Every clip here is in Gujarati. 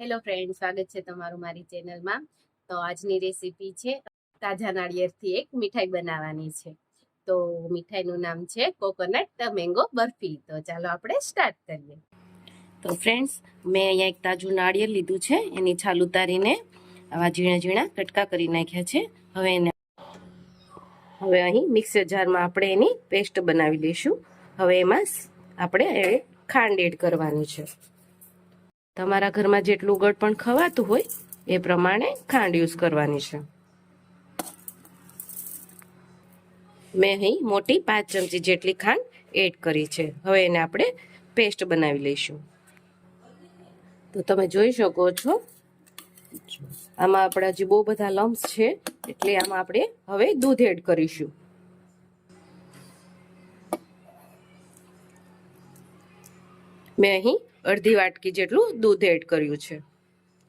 હેલો ફ્રેન્ડ સ્વાગત છે તમારું મારી ચેનલમાં. તો આજની રેસીપી છે તાજા નાળિયેરથી એક મીઠાઈ બનાવવાની છે. તો મીઠાઈનું નામ છે કોકોનટ મેંગો બરફી. તો ચાલો આપણે સ્ટાર્ટ કરીએ. તો ફ્રેન્ડ્સ મેં અહીંયા એક તાજું નાળિયેર લીધું છે. એની છાલ ઉતારીને આવા ઝીણા ઝીણા કટકા કરી નાખ્યા છે. હવે એને હવે અહીં મિક્સર જારમાં આપણે એની પેસ્ટ બનાવી લઈશું. હવે એમાં આપણે ખાંડ એડ કરવાની છે. તમારા ઘરમાં જેટલું ગળ પણ ખવાતું હોય, એ પ્રમાણે ખાંડ યુઝ કરવાની છે. મેં અહીં મોટી પાંચ ચમચી જેટલી ખાંડ એડ કરી છે. હવે એને આપણે પેસ્ટ બનાવી લઈશું. તો તમે જોઈ શકો છો, આમાં આપણા જે બહુ બધા લમ્સ છે, એટલે આમાં આપણે હવે દૂધ એડ કરીશું. મેં અહીં અડધી વાટકી જેટલું દૂધ એડ કર્યું છે.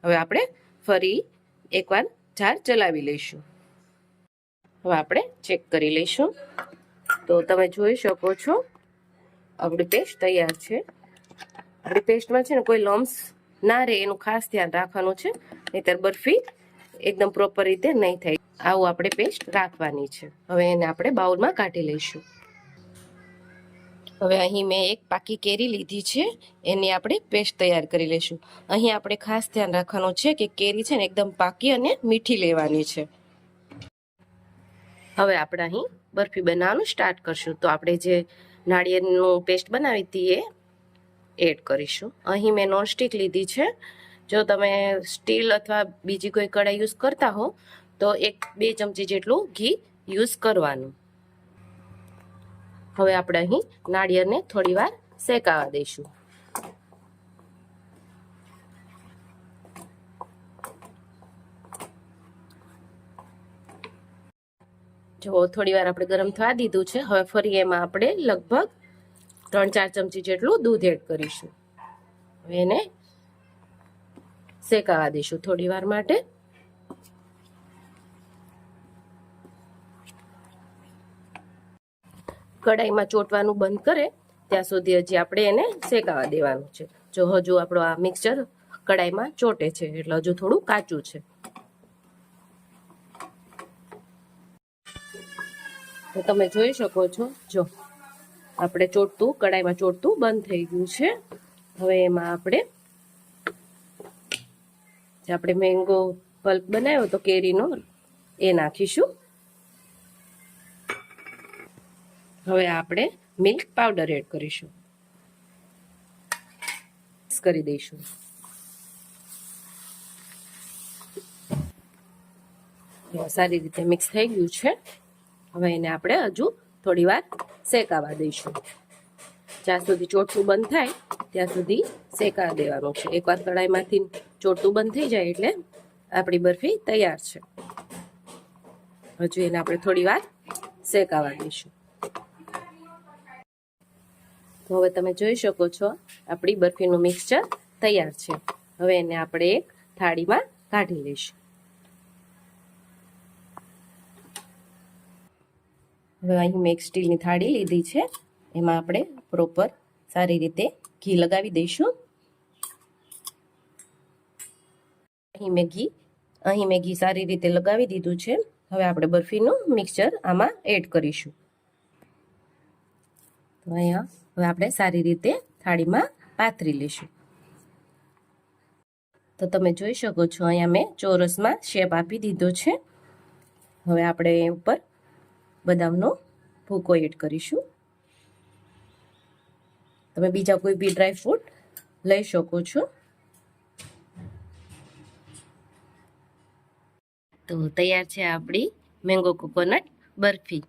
હવે આપણે ફરી એકવાર જાર ચલાવી લઈશું. હવે આપણે ચેક કરી લઈશું. તો તમે જોઈ શકો છો આપણી પેસ્ટ તૈયાર છે. આપણી પેસ્ટમાં છે ને કોઈ લમ્સ ના રહે, એનું ખાસ ધ્યાન રાખવાનું છે. નહીતર બરફી એકદમ પ્રોપર રીતે નહીં થાય. આવું આપણે પેસ્ટ રાખવાની છે. હવે એને આપણે બાઉલમાં કાઢી લઈશું. હવે અહીં મેં એક પાકી કેરી લીધી છે, એની આપણે પેસ્ટ તૈયાર કરી લઈશું. અહીં આપણે ખાસ ધ્યાન રાખવાનું છે કે કેરી છે ને એકદમ પાકી અને મીઠી લેવાની છે. હવે આપણે અહીં બરફી બનાવવાનું સ્ટાર્ટ કરશું. તો આપણે જે નાળિયેરનું પેસ્ટ બનાવી હતી એ એડ કરીશું. અહીં મેં નોનસ્ટિક લીધી છે. જો તમે સ્ટીલ અથવા બીજી કોઈ કડાઈ યુઝ કરતા હો, તો એક બે ચમચી જેટલું ઘી યુઝ કરવાનું. હવે આપણે અહીં નાળિયેરને થોડી વાર શેકાવા દઈશું. જો થોડી વાર આપણે ગરમ થવા દીધું છે, હવે ફરી એમાં આપણે લગભગ ત્રણ ચાર ચમચી જેટલું દૂધ એડ કરીશું. હવે એને શેકાવા દઈશું થોડી વાર માટે. કડાઈમાં ચોટવાનું બંધ કરે, ત્યાં સુધી હજી આપણે એને શેકાવા દેવાનું છે. જો હજુ આપણો આ મિક્સચર કડાઈમાં ચોટે છે, એટલે હજુ થોડું કાચું છે. તો તમે જોઈ શકો છો, જો આપણે ચોટતું કડાઈમાં ચોટતું બંધ થઈ ગયું છે. હવે એમાં આપણે આપણે મેંગો પલ્પ બનાવ્યો તો કેરીનો, એ નાખીશું. હવે આપણે મિલ્ક પાવડર એડ કરીશું. કરી દઈશું. સારી રીતે મિક્સ થઈ ગયું છે. હવે એને આપણે હજુ થોડી વાર શેકાવા દઈશું. જ્યાં સુધી ચોટલું બંધ થાય, ત્યાં સુધી શેકાવા દેવાનું છે. એકવાર કડાઈમાંથી ચોટલું બંધ થઈ જાય એટલે આપણી બરફી તૈયાર છે. હજુ એને આપણે થોડી વાર શેકાવા દઈશું. તો હવે તમે જોઈ શકો છો, આપણી બરફીનું મિક્સચર તૈયાર છે. હવે એને આપણે એક થાળીમાં કાઢી લઈશું. હવે અહીં મેં એક સ્ટીલની થાળી લીધી છે. એમાં આપણે પ્રોપર સારી રીતે ઘી લગાવી દઈશું. અહીં મેં ઘી, અહીં મેં ઘી સારી રીતે લગાવી દીધું છે. હવે આપણે બરફીનું મિક્સચર આમાં એડ કરીશું. તો અહીંયા હવે આપણે સારી રીતે થાળીમાં પાથરી લઈશું. તો તમે જોઈ શકો છો, અહીંયા મેં ચોરસમાં શેપ આપી દીધો છે. હવે આપણે ઉપર બદામનો ભૂકો એડ કરીશું. તમે બીજા કોઈ બી ડ્રાય ફ્રૂટ લઈ શકો છો. તો તૈયાર છે આપણી મેંગો કોકોનટ બરફી.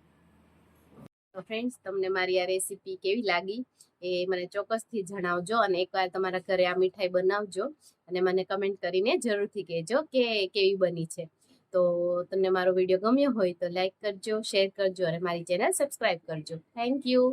તો ફ્રેન્ડ્સ તમને મારી આ રેસીપી કેવી લાગી એ મને ચોક્કસથી જણાવજો અને એકવાર તમારા ઘરે આ મીઠાઈ બનાવજો અને મને કમેન્ટ કરીને જરૂરથી કહેજો કે કેવી બની છે. તો તમને મારો વીડિયો ગમ્યો હોય તો લાઇક કરજો શેર કરજો અને મારી ચેનલ સબસ્ક્રાઈબ કરજો. Thank you